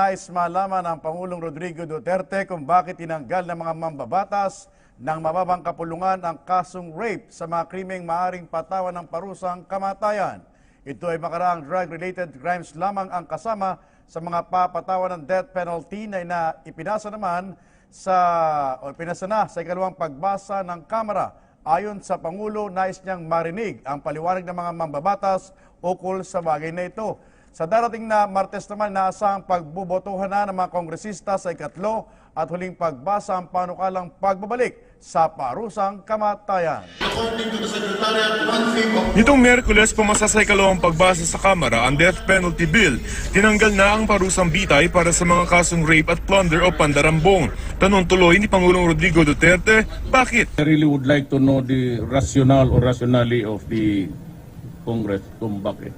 Nais malaman ng Pangulong Rodrigo Duterte kung bakit tinanggal ng mga mambabatas ng mababang kapulungan ang kasong rape sa mga krimeng maaring patawan ng parusang kamatayan. Ito ay makaraang drug-related crimes lamang ang kasama sa mga papatawan ng death penalty na ina ipinasa naman sa o pinasa na sa ikalawang pagbasa ng Kamara. Ayon sa Pangulo, nais niyang marinig ang paliwanag ng mga mambabatas ukol sa bagay na ito. Sa darating na Martes naman, naasahang pagbubotohan na ng mga kongresista sa ikatlo at huling pagbasa ang panukalang pagbabalik sa parusang kamatayan. Nitong Merkules, pumasa sa ikalawang pagbasa sa Kamara ang Death Penalty Bill. Tinanggal na ang parusang bitay para sa mga kasong rape at plunder o pandarambong. Tanong tuloy ni Pangulong Rodrigo Duterte, bakit? I really would like to know the rationale or rationale of the Congress kung bakit.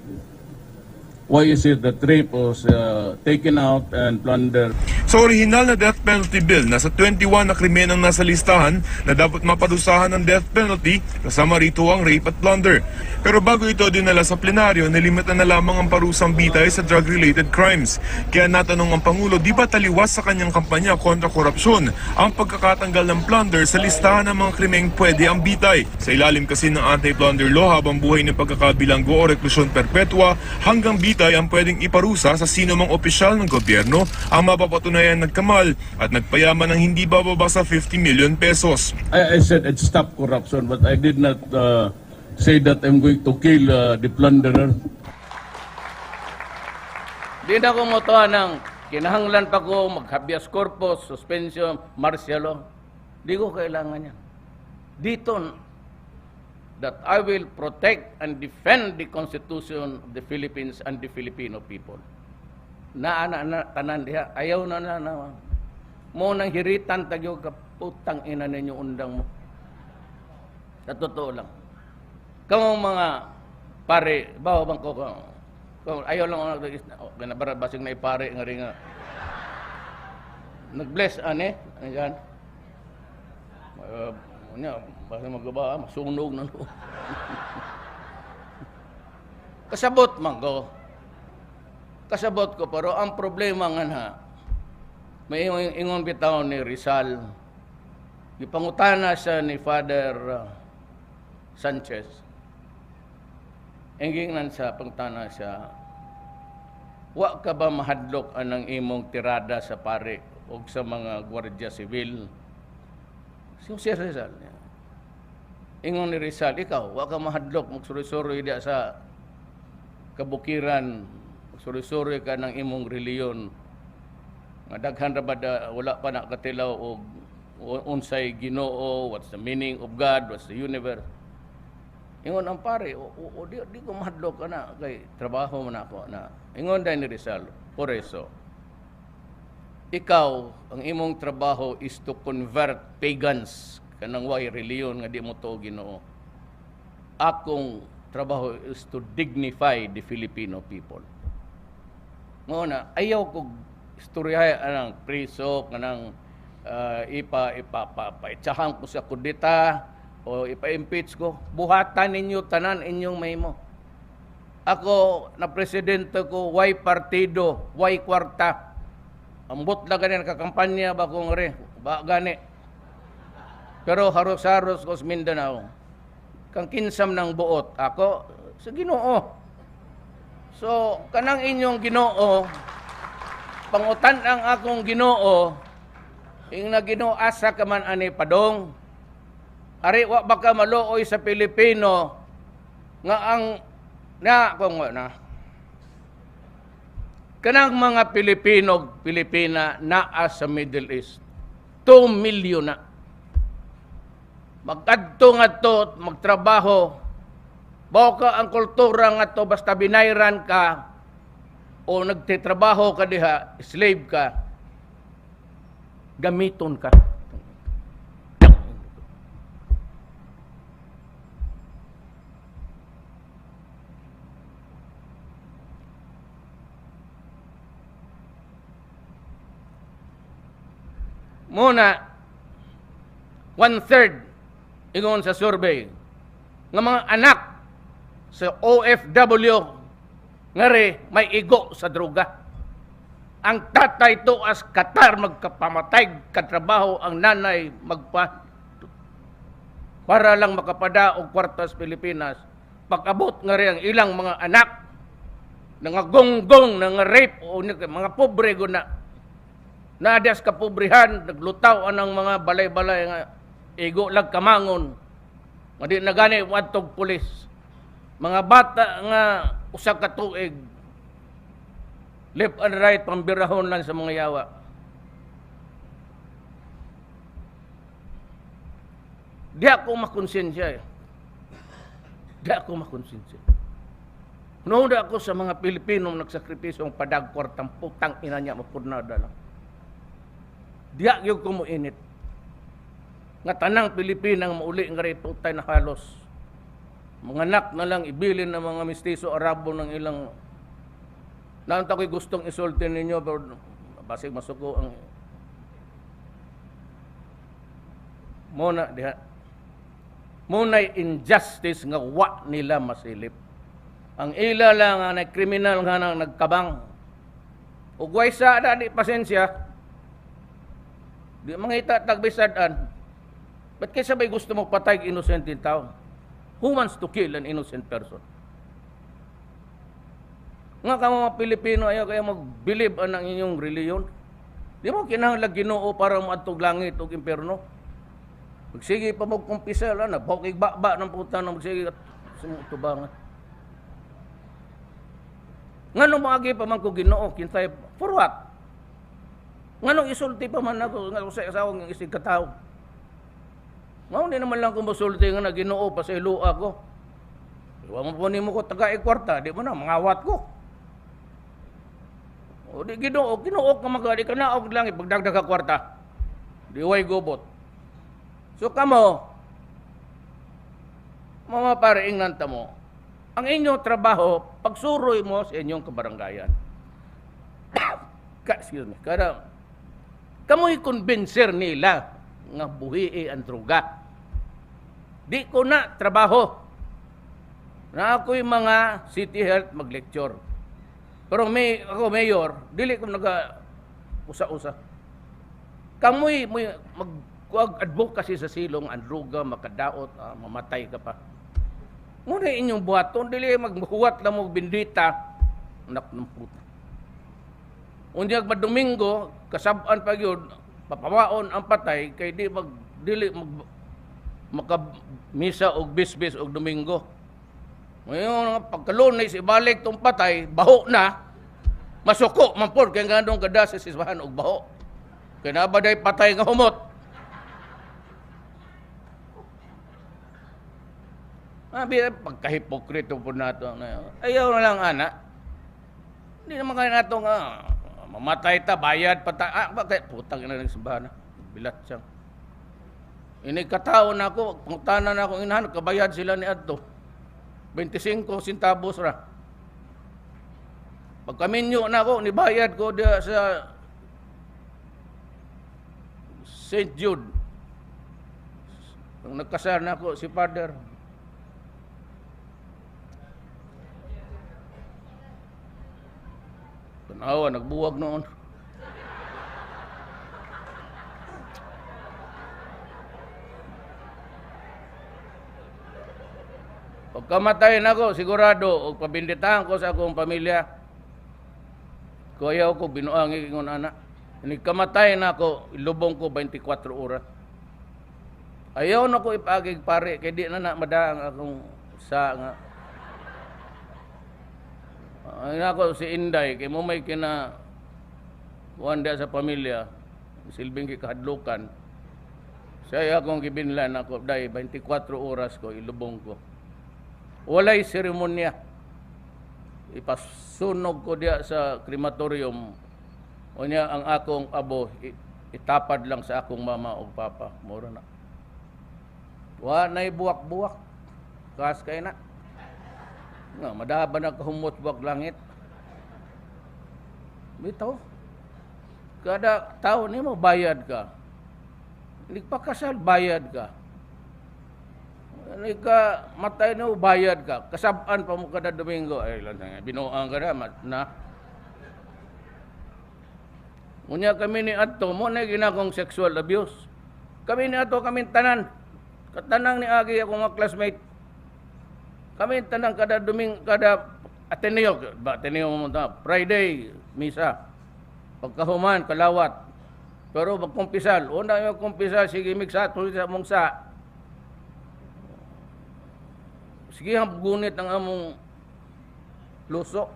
Why is it that rape was uh, taken out and plunder Sa orihinal na death penalty bill, nasa 21 na krimen ang nasa listahan na dapat maparusahan ng death penalty kasama rito ang rape at plunder. Pero bago ito dinala sa plenaryo, nilimita na lamang ang parusang bitay sa drug-related crimes. Kaya natanong ang Pangulo, di ba taliwas sa kanyang kampanya kontra korupsyon ang pagkakatanggal ng plunder sa listahan ng mga krimeng pwede ang bitay? Sa ilalim kasi ng anti-plunder law habang buhay ng pagkakabilanggo o reklusyon perpetua hanggang bitay ang pwedeng iparusa sa sino mang opisyal ng gobyerno ang mapapatunayan nagkamal at nagpayaman ng hindi bababa sa 50 million pesos. I, I said I'd stop corruption, but I did not uh, say that I'm going to kill uh, the plunderer. Di na ko motoa ng kinahanglan pa ko mag-habeas corpus, suspension, martial law. Di ko kailangan yan. Dito, that I will protect and defend the Constitution of the Philippines and the Filipino people. Na na tanan diha ayaw na na, na mo nang hiritan tagyo ka putang ina ninyo undang mo. Sa totoo lang. Kamong mga pare, bawa bang ko ka- ayaw lang ako nag ganabara basig na ipare nga rin nga. Nag-bless ane, ayan. Uh, basta magaba, masunog na loob. Kasabot man ko. Kasabot ko, pero ang problema nga na, may ingon, bitaw ni Rizal, ipangutana siya ni Father uh, Sanchez, Ingingnan sa pangtana siya, wa ka ba mahadlok anang imong tirada sa pare o sa mga gwardiya sibil? Si Jose Rizal. niya. Ingon ni Rizal, ikaw, wa ka mahadlok, magsuri-suri diya sa kabukiran, magsuri-suri ka ng imong reliyon. Nga daghan ra da, wala pa na katilaw og unsay Ginoo, what's the meaning of God, what's the universe. Ingon ang pare, o, o, o, di, di ko mahadlok ka na, kay trabaho man ako na. Ingon dahil ni Rizal, por eso, ikaw, ang imong trabaho is to convert pagans kanang way reliyon nga di mo to ginoo. Akong trabaho is to dignify the Filipino people. Muna, ayaw ko istoryahay anang priso kanang uh, ipa ipa pa, paitsahan ko sa kudita o ipa-impeach ko. Buhatan ninyo tanan inyong mahimo. Ako na presidente ko, why partido, why kwarta. Ambot na ganin kakampanya ba kong re, ba gani. Pero haros-haros ko sa Mindanao. Kang kinsam ng buot, ako sa Ginoo. So, kanang inyong Ginoo, pangutan ang akong Ginoo, ing na Ginoo asa ka man ani padong. Ari wa baka maluoy sa Pilipino nga ang na kung na kanang mga Pilipino, Pilipina naa sa Middle East. 2 million na. Magkadto nga to, magtrabaho. Bawa ka ang kultura nga to, basta binayran ka o nagtitrabaho ka diha, slave ka, gamiton ka. Muna, one-third, ingon sa survey, nga mga anak sa OFW nga re may igo sa droga. ang tatay to as katar magkapamatay katrabaho ang nanay magpa para lang makapada og kwarta sa Pilipinas pag-abot nga rin ang ilang mga anak nga gonggong nga rape o mga pobre go na nadas ka pobrihan naglutaw anang mga balay-balay nga igo lag kamangon. Nga di na gani wadtog pulis. Mga bata nga usa ka tuig. Left and right pambirahon lang sa mga yawa. Di ako makonsensya eh. Di ako makonsensya. Noon ako sa mga Pilipino nagsakripisyo ang padagkwartang putang ina niya mapurnada lang. Diya yung kumuinit. Nga tanang Pilipinang mauli nga rin putay na halos. Mga anak na lang ibilin ng mga mistiso Arabo ng ilang Naanta ko'y gustong isulti ninyo pero basig masuko ang Muna diha. Muna'y injustice nga wa nila masilip. Ang ila lang nga na kriminal nga nang nagkabang. Ug way sa da di pasensya. Di mangita tagbisadan. Ba't kaya sabay gusto mo patay innocent in tao? Who wants to kill an innocent person? Nga ka mga Pilipino ayaw kaya mag-believe ang inyong reliyon. Di mo kinahanglan ginoo para maadtog langit o impyerno. Magsige pa mo kumpisa lang, nabokig ba ng puta na magsige at sumutubangan. Nga nung maagi pa man ko ginoo, kintay, for what? Nga nung isulti pa man ako, nga sa asawang isig katao. Nga hindi naman lang kung masulti nga na ginoo pa sa ilo ako. Iwa mo po mo ko taga kwarta, di mo na, mangawat ko. O di ginoo, ginoo ka mga, di ka naog lang, ipagdagdag ka kwarta. Di way gobot. So kamo, mga pare, ingnanta mo, ang inyong trabaho, pagsuroy mo sa inyong kabaranggayan. Ka, excuse me, kada, kamo'y konbenser nila nga buhi ang droga. Di ko na trabaho. Na ako'y mga city health mag-lecture. Pero may, ako mayor, dili ko naga usa-usa. Kamoy mo mag kuag advocacy sa silong ang droga makadaot ah, mamatay ka pa. Muna inyong buhaton dili maghuwat lang mo bindita anak ng puta. Unya madomingo kasab-an pa gyud papawaon ang patay kay di mag dili mag maka misa og bisbis og domingo. Ngayon, nga, pagkalunes, ibalik tong patay, baho na, masuko, mampor, kaya nga nung gada sa sisbahan og baho. Kaya nabaday patay nga humot. Abi, pagkahipokrito po nato. Ayaw na lang, ana. Hindi naman kaya nato nga, mamatay ta, bayad pa ta. Ah, bakit? Putang ina ng simbahan. Bilat siyang. Ini katao na ako, pangtanan na ako inahan, kabayad sila ni Adto. 25 centavos ra. Pagkaminyo na ako, nibayad ko dia sa St. Jude. Nung nagkasal na ako, si Father. Tanawa, nagbuwag noon. Pagkamatay na ko, sigurado, o pabinditahan ko sa akong pamilya, kuyaw ko, binuang ingon anak. Nagkamatay na ako, ilubong ko 24 oras. Ayaw na ko ipagig pare, kay di na na madaang akong sa nga. Ako si Inday, kay mo may kina wanda sa pamilya, silbing kikahadlukan. Siya akong gibinlan ako, day 24 oras ko, ilubong ko. Walay seremonya. Ipasunog ko diya sa krematorium. O niya ang akong abo, itapad lang sa akong mama o papa. Mura na. Wa na'y buwak-buwak. Kas kay na. Nga, madaba na kahumot buwak langit. Bitaw. Kada tao ni mo bayad ka. Nagpakasal, bayad ka. Nika matay na bayad ka. Kasabaan pa mo kada Domingo. Ay, lang binuang ka na. na. Unya kami ni Adto, mo na ginakong sexual abuse. Kami ni Adto, kami tanan. Katanang ni Agi ako mga classmate. Kami tanan kada duming kada Ateneo, ba Ateneo mo Friday misa. Pagkahuman kalawat. Pero pagkumpisal, una yung kumpisal sige miksa tuloy sa mong sa. Sige ang gunit ang among luso.